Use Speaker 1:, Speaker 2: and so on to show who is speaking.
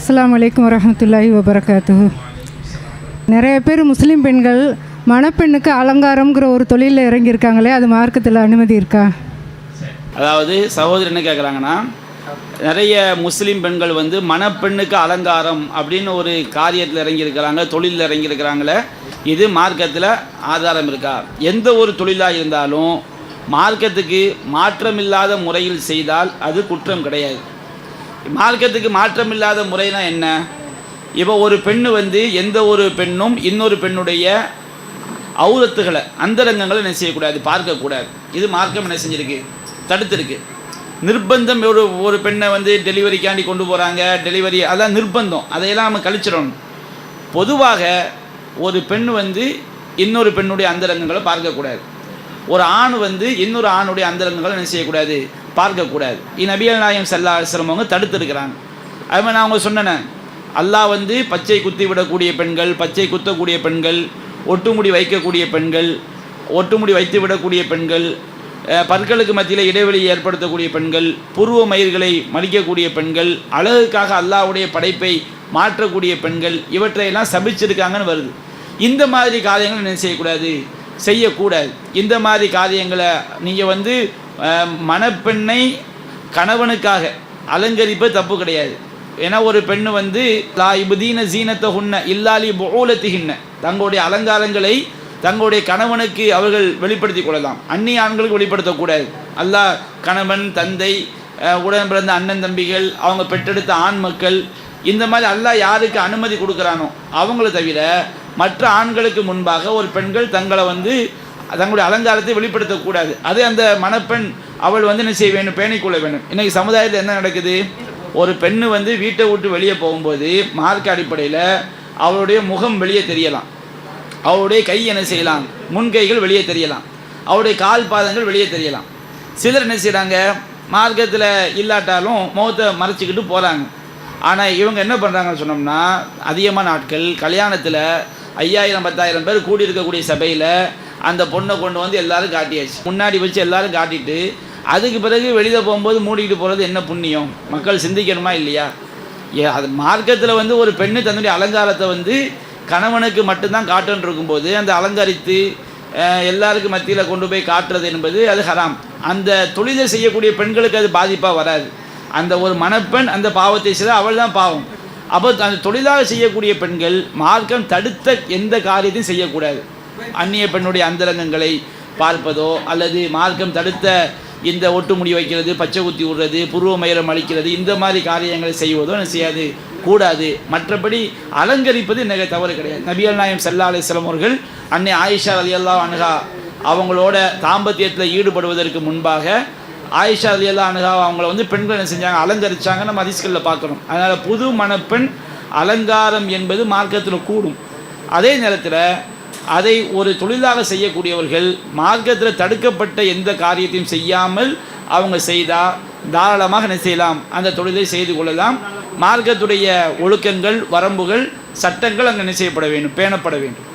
Speaker 1: அஸ்லாம் வலைக்கம் வரமத்துல்லாஹி வபரகாத்து நிறைய பேர் முஸ்லீம் பெண்கள் மணப்பெண்ணுக்கு அலங்காரம்ங்கிற ஒரு தொழிலில் இறங்கியிருக்காங்களே அது மார்க்கத்தில் அனுமதி இருக்கா?
Speaker 2: அதாவது சகோதரி என்ன கேட்குறாங்கன்னா நிறைய முஸ்லீம் பெண்கள் வந்து மணப்பெண்ணுக்கு அலங்காரம் அப்படின்னு ஒரு காரியத்தில் இறங்கியிருக்கிறாங்க தொழிலில் இறங்கியிருக்கிறாங்களே இது மார்க்கத்தில் ஆதாரம் இருக்கா? எந்த ஒரு தொழிலாக இருந்தாலும் மார்க்கத்துக்கு மாற்றமில்லாத முறையில் செய்தால் அது குற்றம் கிடையாது. மார்க்கத்துக்கு மாற்றமில்லாத முறைனா என்ன? இப்போ ஒரு பெண்ணு வந்து எந்த ஒரு பெண்ணும் இன்னொரு பெண்ணுடைய ஔரத்துகளை அந்தரங்கங்களை என்ன செய்யக்கூடாது? பார்க்கக்கூடாது. இது மார்க்கம் என்ன செஞ்சிருக்கு? தடுத்திருக்கு. நிர்பந்தம் ஒரு ஒரு பெண்ணை வந்து டெலிவரிக்காண்டி கொண்டு போகிறாங்க டெலிவரி அதான் நிர்பந்தம். அதையெல்லாம் நம்ம கழிச்சிடணும். பொதுவாக ஒரு பெண் வந்து இன்னொரு பெண்ணுடைய அந்தரங்கங்களை பார்க்கக்கூடாது. ஒரு ஆண் வந்து இன்னொரு ஆணுடைய அந்தரங்கங்களை என்ன செய்யக்கூடாது? பார்க்கக்கூடாது. இந்நபியல் நாயம் சல்லா சிரமவங்க தடுத்துருக்கிறாங்க. அது மாதிரி நான் அவங்க சொன்னேன் அல்லாஹ் வந்து பச்சை குத்தி விடக்கூடிய பெண்கள் பச்சை குத்தக்கூடிய பெண்கள் ஒட்டுமுடி வைக்கக்கூடிய பெண்கள் ஒட்டுமுடி வைத்து விடக்கூடிய பெண்கள் பற்களுக்கு மத்தியில் இடைவெளி ஏற்படுத்தக்கூடிய பெண்கள் புருவ மயிர்களை மடிக்கக்கூடிய பெண்கள் அழகுக்காக அல்லாஹ்வுடைய படைப்பை மாற்றக்கூடிய பெண்கள் இவற்றையெல்லாம் சபிச்சிருக்காங்கன்னு வருது. இந்த மாதிரி காரியங்களை என்ன செய்யக்கூடாது செய்யக்கூடாது. இந்த மாதிரி காரியங்களை நீங்கள் வந்து மணப்பெண்ணை கணவனுக்காக. அலங்கரிப்பது தப்பு கிடையாது. ஏன்னா ஒரு பெண்ணு வந்து லா இபுதீன சீனத்தை ஹுன்ன இல்லாலி போலத்துகின்ன தங்களுடைய அலங்காரங்களை தங்களுடைய கணவனுக்கு அவர்கள் வெளிப்படுத்திக் கொள்ளலாம். அந்நிய ஆண்களுக்கு வெளிப்படுத்தக்கூடாது அல்லாஹ் கணவன் தந்தை உடன் பிறந்த அண்ணன் தம்பிகள் அவங்க பெற்றெடுத்த ஆண் மக்கள் இந்த மாதிரி அல்லாஹ் யாருக்கு அனுமதி கொடுக்குறானோ அவங்கள தவிர மற்ற ஆண்களுக்கு முன்பாக ஒரு பெண்கள் தங்களை வந்து தங்களுடைய அலங்காரத்தை வெளிப்படுத்தக்கூடாது அது அந்த மணப்பெண் அவள் வந்து என்ன செய்ய வேண்டும்? பேணிக்கொள்ள வேண்டும். இன்னைக்கு சமுதாயத்தில் என்ன நடக்குது? ஒரு பெண்ணு வந்து வீட்டை விட்டு வெளியே போகும்போது மார்க் அடிப்படையில் அவளுடைய முகம் வெளியே தெரியலாம். அவளுடைய கை என்ன செய்யலாம்? முன்கைகள் வெளியே தெரியலாம். அவருடைய கால் பாதங்கள் வெளியே தெரியலாம். சிலர் என்ன செய்கிறாங்க மார்க்கத்தில் இல்லாட்டாலும் முகத்தை மறைச்சிக்கிட்டு போகிறாங்க ஆனால் இவங்க என்ன பண்ணுறாங்கன்னு சொன்னோம்னா அதிகமான நாட்கள் கல்யாணத்தில் ஐயாயிரம் பத்தாயிரம் பேர் கூடியிருக்கக்கூடிய சபையில் அந்த பொண்ணை கொண்டு வந்து எல்லாரும் காட்டியாச்சு. முன்னாடி வச்சு எல்லாரும் காட்டிட்டு அதுக்கு பிறகு வெளியில் போகும்போது மூடிக்கிட்டு போகிறது என்ன புண்ணியம்? மக்கள் சிந்திக்கணுமா இல்லையா? ஏ அது மார்க்கத்தில் வந்து ஒரு பெண்ணு தன்னுடைய அலங்காரத்தை வந்து கணவனுக்கு மட்டும்தான் காட்டுன்னு இருக்கும்போது அந்த அலங்கரித்து எல்லாருக்கும் மத்தியில் கொண்டு போய் காட்டுறது என்பது அது ஹராம். அந்த தொழிலை செய்யக்கூடிய பெண்களுக்கு அது பாதிப்பாக வராது. அந்த ஒரு மணப்பெண் அந்த பாவத்தை செய்தால் அவள் தான் பாவம். அப்போ அந்த தொழிலாக செய்யக்கூடிய பெண்கள் மார்க்கம் தடுத்த எந்த காரியத்தையும் செய்யக்கூடாது. அந்நிய பெண்ணுடைய அந்தரங்கங்களை பார்ப்பதோ அல்லது மார்க்கம் தடுத்த இந்த ஒட்டு முடி வைக்கிறது பச்சை குத்தி விடுறது புருவ மயிரம் அளிக்கிறது இந்த மாதிரி காரியங்களை செய்வதோ என்ன செய்யாது? கூடாது. மற்றபடி அலங்கரிப்பது நகை தவறு கிடையாது. நபியல் நாயம் சல்லா அலிஸ்லாம் அவர்கள் அன்னை ஆயிஷா அலி அல்லா அனுகா அவங்களோட தாம்பத்தியத்தில் ஈடுபடுவதற்கு முன்பாக ஆயிஷா அலி அல்லா அனுகா அவங்கள வந்து பெண்கள் என்ன செஞ்சாங்க? அலங்கரிச்சாங்க. நம்ம அதிஸ்களில் பார்க்குறோம். அதனால் புது மணப்பெண் அலங்காரம் என்பது மார்க்கத்தில் கூடும். அதே நேரத்தில் அதை ஒரு தொழிலாக செய்யக்கூடியவர்கள் மார்க்கத்தில் தடுக்கப்பட்ட எந்த காரியத்தையும் செய்யாமல் அவங்க செய்தால் தாராளமாக என்ன செய்யலாம்? அந்த தொழிலை செய்து கொள்ளலாம். மார்க்கத்துடைய ஒழுக்கங்கள் வரம்புகள் சட்டங்கள் அங்கே என்ன செய்யப்பட வேண்டும்? பேணப்பட வேண்டும்.